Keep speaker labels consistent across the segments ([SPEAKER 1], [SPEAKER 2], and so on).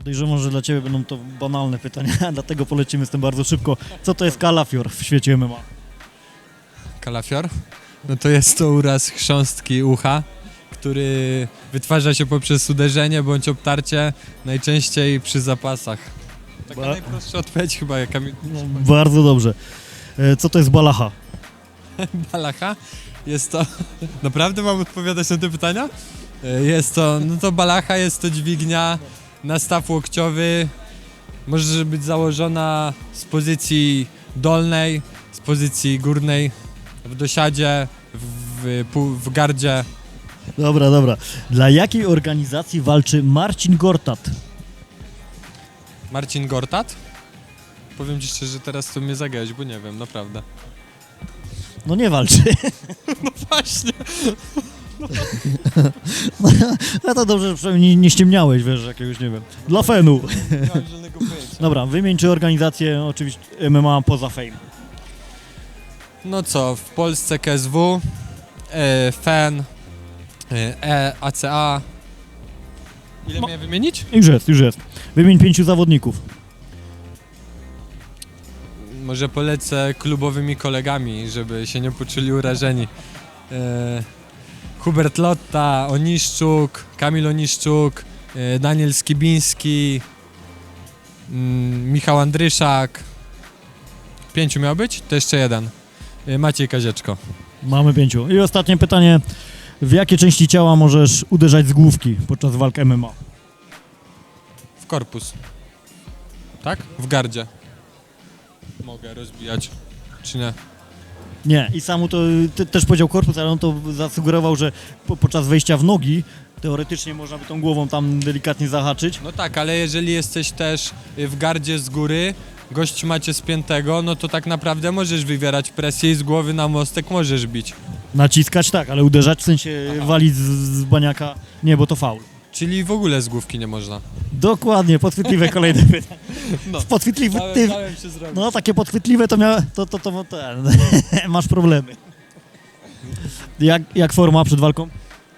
[SPEAKER 1] Podejrzewam, że dla Ciebie będą to banalne pytania, dlatego polecimy z tym bardzo szybko. Co to jest kalafior w świecie MMA?
[SPEAKER 2] Kalafior? No to jest to uraz chrząstki ucha, który wytwarza się poprzez uderzenie bądź obtarcie, najczęściej przy zapasach. Taka
[SPEAKER 1] Ba-
[SPEAKER 2] najprostsza odpowiedź chyba, jaka mi
[SPEAKER 1] No, bardzo dobrze. E, Co to jest balacha?
[SPEAKER 2] Balacha. Jest to... Naprawdę mam odpowiadać na te pytania? E, Jest to... No to balacha jest to dźwignia na staw łokciowy. Może być założona z pozycji dolnej, z pozycji górnej, w dosiadzie, w, w, gardzie.
[SPEAKER 1] Dobra, dobra. Dla jakiej organizacji walczy Marcin Gortat?
[SPEAKER 2] Marcin Gortat? Powiem ci szczerze, że teraz to mnie zagałeś, bo nie wiem, naprawdę.
[SPEAKER 1] No nie walczy.
[SPEAKER 2] Właśnie.
[SPEAKER 1] No to dobrze, że przynajmniej nie, nie ściemniałeś, wiesz, jakiegoś, nie wiem. Dla fenu.
[SPEAKER 2] Nie mam żadnego pojęcia.
[SPEAKER 1] Dobra, wymień czy organizację, oczywiście MMA poza fame.
[SPEAKER 2] No co, w Polsce KSW, e, FEN, e, e, ACA. Ile
[SPEAKER 1] No.
[SPEAKER 2] miałem wymienić?
[SPEAKER 1] Już jest, już jest. Wymień pięciu zawodników.
[SPEAKER 2] Może polecę klubowymi kolegami, żeby się nie poczuli urażeni. E, Hubert Lotta, Oniszczuk, Kamil Oniszczuk, e, Daniel Skibiński, mm, Michał Andryszak. Pięciu miał być? To jeszcze jeden. E, Maciej Kazieczko.
[SPEAKER 1] Mamy pięciu. I ostatnie pytanie. W jakie części ciała możesz uderzać z główki podczas walk MMA?
[SPEAKER 2] W korpus. Tak? W gardzie. Mogę rozbijać. Czy nie?
[SPEAKER 1] Nie, i sam mu to ty, też powiedział korpus, ale on to zasugerował, że po, podczas wejścia w nogi teoretycznie można by tą głową tam delikatnie zahaczyć.
[SPEAKER 2] No tak, ale jeżeli jesteś też y, w gardzie z góry, gość macie spiętego, no to tak naprawdę możesz wywierać presję i z głowy na mostek możesz bić.
[SPEAKER 1] Naciskać tak, ale uderzać w sensie walić z, z baniaka, nie, bo to faul.
[SPEAKER 2] Czyli w ogóle z główki nie można.
[SPEAKER 1] Dokładnie, podchwytliwe kolejne pytanie.
[SPEAKER 2] No.
[SPEAKER 1] Podchwytliwe, ty,
[SPEAKER 2] się zrobić.
[SPEAKER 1] no takie podchwytliwe to miał, to, to, to ten, masz problemy. Jak, jak forma przed walką?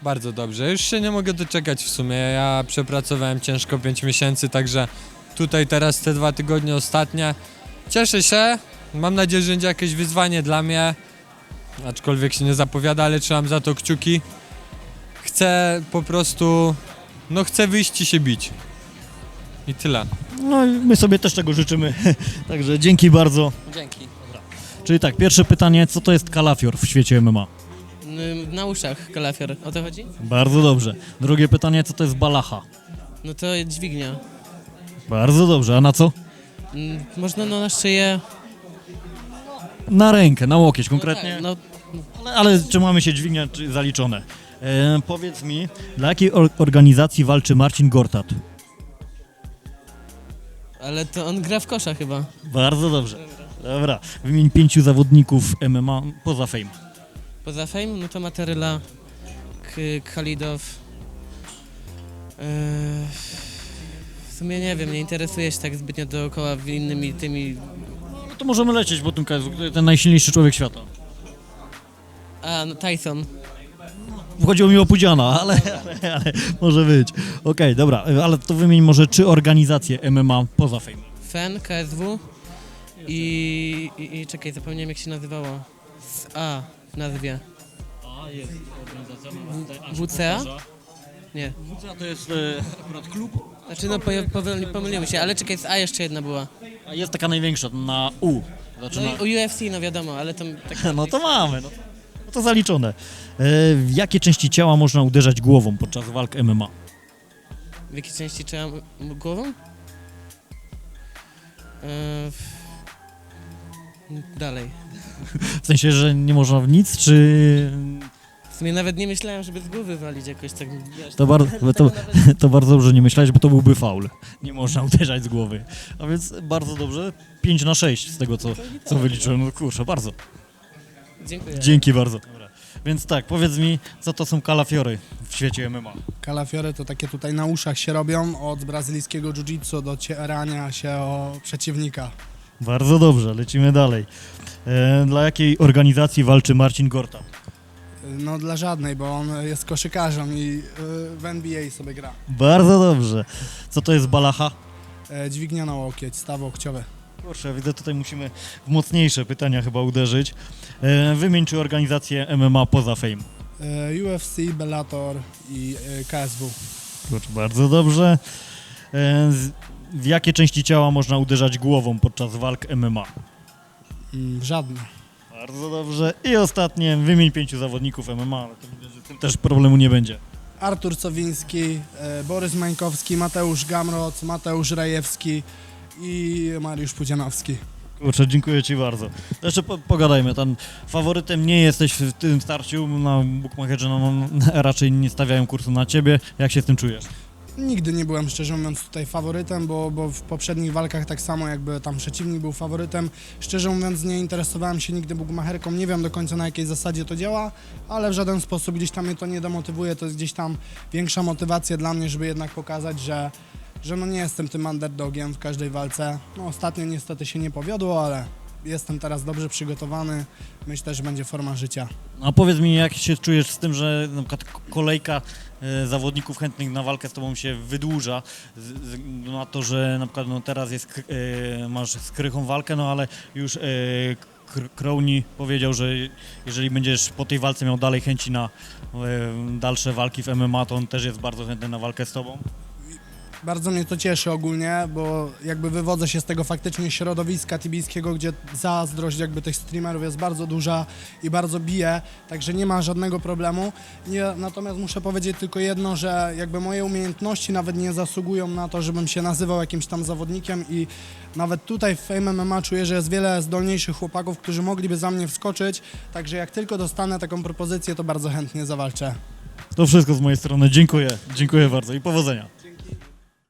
[SPEAKER 2] Bardzo dobrze. Już się nie mogę doczekać w sumie. Ja przepracowałem ciężko 5 miesięcy, także tutaj teraz te dwa tygodnie ostatnie. Cieszę się. Mam nadzieję, że będzie jakieś wyzwanie dla mnie. Aczkolwiek się nie zapowiada, ale trzymam za to kciuki. Chcę po prostu. No, chcę wyjść i się bić. I tyle.
[SPEAKER 1] No i my sobie też tego życzymy, także dzięki bardzo.
[SPEAKER 3] Dzięki.
[SPEAKER 1] Czyli tak, pierwsze pytanie, co to jest kalafior w świecie MMA?
[SPEAKER 3] Na uszach kalafior, o to chodzi?
[SPEAKER 1] Bardzo dobrze. Drugie pytanie, co to jest balacha?
[SPEAKER 3] No to dźwignia.
[SPEAKER 1] Bardzo dobrze, a na co?
[SPEAKER 3] Można no na szyję.
[SPEAKER 1] Na rękę, na łokieć
[SPEAKER 3] No
[SPEAKER 1] konkretnie.
[SPEAKER 3] tak, no,
[SPEAKER 1] Ale, ale czy mamy się dźwignia czy zaliczone? E, powiedz mi, dla jakiej or- organizacji walczy Marcin Gortat?
[SPEAKER 3] ale to on gra w kosza chyba.
[SPEAKER 1] Bardzo dobrze. Dobra, wymień pięciu zawodników MMA poza fame.
[SPEAKER 3] Poza fame, no to Materyla, K- Khalidow. Yy, w sumie nie wiem, nie interesuję się tak zbytnio dookoła innymi tymi.
[SPEAKER 1] No to możemy lecieć KSW, który ten najsilniejszy człowiek świata.
[SPEAKER 3] A, no Tyson.
[SPEAKER 1] Chodziło mi o Pudziana, ale, ale, ale może być. Okej, dobra, ale to wymień może trzy organizacje MMA poza fame.
[SPEAKER 3] FEN, KSW i, i, i czekaj, zapomniałem jak się nazywało. Z A w nazwie.
[SPEAKER 1] A, jest organizacja
[SPEAKER 3] WCA? Nie.
[SPEAKER 1] WCA to jest e, akurat klub,
[SPEAKER 3] Znaczy no poje- powoli- pomyliłem się, ale czekaj, z A jeszcze jedna była.
[SPEAKER 1] a jest taka największa, na U. Znaczy
[SPEAKER 3] No i u UFC, no wiadomo, ale to tak...
[SPEAKER 1] No to mamy, no. No to zaliczone. E, w jakie części ciała można uderzać głową podczas walk MMA?
[SPEAKER 3] W jakiej części m- głową? Eee, w- dalej.
[SPEAKER 1] W sensie, że nie można w nic, czy...
[SPEAKER 3] W sumie nawet nie myślałem, żeby z głowy walić jakoś tak, wiesz,
[SPEAKER 1] To, bar... to, to bardzo dobrze nie myślałeś, bo to byłby faul. Nie można uderzać z głowy. A więc bardzo dobrze. 5 na 6 z tego, co, co wyliczyłem. No kurczę, bardzo.
[SPEAKER 3] Dziękuję.
[SPEAKER 1] Dzięki bardzo. Dobra. Więc tak, powiedz mi, co to są kalafiory w świecie MMA?
[SPEAKER 4] Kalafiory to takie tutaj na uszach się robią, od brazylijskiego jiu-jitsu do cierania się o przeciwnika.
[SPEAKER 1] Bardzo dobrze, lecimy dalej. E, dla jakiej organizacji walczy Marcin Gorta?
[SPEAKER 4] No dla żadnej, bo on jest koszykarzem i y, w NBA sobie gra.
[SPEAKER 1] Bardzo dobrze. Co to jest balacha?
[SPEAKER 4] E, Dźwignia na łokieć, staw łokciowy.
[SPEAKER 1] Kurczę, widzę tutaj musimy w mocniejsze pytania chyba uderzyć. E, Wymień czy organizację MMA poza Fame.
[SPEAKER 4] E, UFC, Bellator i e, KSW.
[SPEAKER 1] Kurczę, bardzo dobrze. E, z- W jakie części ciała można uderzać głową podczas walk MMA?
[SPEAKER 4] Mm, żadne.
[SPEAKER 1] Bardzo dobrze. I ostatnie, wymień pięciu zawodników MMA, ale to że tym też problemu nie będzie.
[SPEAKER 4] Artur Sowiński, e, Borys Mańkowski, Mateusz Gamrot, Mateusz Rajewski i Mariusz Pudzianowski.
[SPEAKER 1] Kurczę, dziękuję Ci bardzo. Jeszcze po, pogadajmy, tam faworytem nie jesteś w tym starciu, na Bookmacherzy no, no, raczej nie stawiają kursu na Ciebie. Jak się z tym czujesz?
[SPEAKER 4] Nigdy nie byłem szczerze mówiąc tutaj faworytem, bo, bo w poprzednich walkach tak samo jakby tam przeciwnik był faworytem. Szczerze mówiąc nie interesowałem się nigdy bugmacherką, nie wiem do końca na jakiej zasadzie to działa, ale w żaden sposób gdzieś tam mnie to nie demotywuje, to jest gdzieś tam większa motywacja dla mnie, żeby jednak pokazać, że, że no nie jestem tym underdogiem w każdej walce. No ostatnio niestety się nie powiodło, ale jestem teraz dobrze przygotowany, myślę, że będzie forma życia.
[SPEAKER 1] A powiedz mi, jak się czujesz z tym, że na przykład kolejka e, zawodników chętnych na walkę z Tobą się wydłuża, z, z, na to, że na przykład no, teraz jest, e, masz z Krychą walkę, no ale już e, powiedział, że jeżeli będziesz po tej walce miał dalej chęci na e, dalsze walki w MMA, to on też jest bardzo chętny na walkę z Tobą.
[SPEAKER 4] Bardzo mnie to cieszy ogólnie, bo jakby wywodzę się z tego faktycznie środowiska tibijskiego, gdzie zazdrość jakby tych streamerów jest bardzo duża i bardzo bije, także nie ma żadnego problemu. Nie, natomiast muszę powiedzieć tylko jedno, że jakby moje umiejętności nawet nie zasługują na to, żebym się nazywał jakimś tam zawodnikiem i nawet tutaj w Fame MMA czuję, że jest wiele zdolniejszych chłopaków, którzy mogliby za mnie wskoczyć, także jak tylko dostanę taką propozycję, to bardzo chętnie zawalczę.
[SPEAKER 1] To wszystko z mojej strony. Dziękuję. Dziękuję bardzo i powodzenia.